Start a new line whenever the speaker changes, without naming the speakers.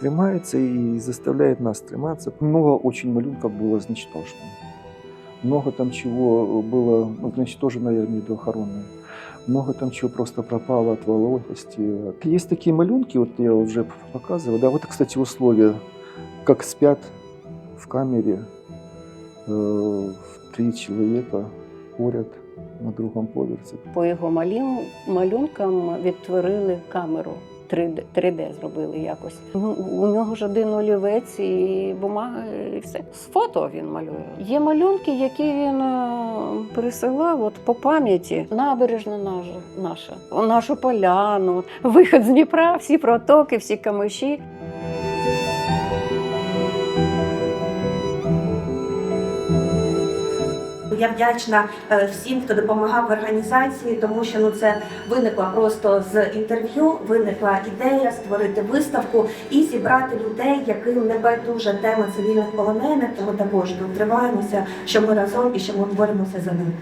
тримается и заставляет нас триматься. Много очень малюнков было изничтожено. Много там чего было ну, уничтожено охороны. Много там чего просто пропало от вологости. Есть такие малюнки, вот я уже показывал. Да, вот, кстати, условия, как спят в камере э, три человека поряд на другом поверсі.
По його малюн, малюнкам відтворили камеру. 3D, 3D зробили якось. Ну, у нього ж один олівець і бумага, і все. З фото він малює. Є малюнки, які він присилав от по пам'яті. Набережна наша, наша, нашу поляну, вихід з Дніпра, всі протоки, всі камиші.
Я вдячна е, всім, хто допомагав в організації, тому що ну це виникла просто з інтерв'ю. Виникла ідея створити виставку і зібрати людей, яким не байдуже тема цивільних полонених. Тому також триваємося, що ми разом і що ми боремося за них.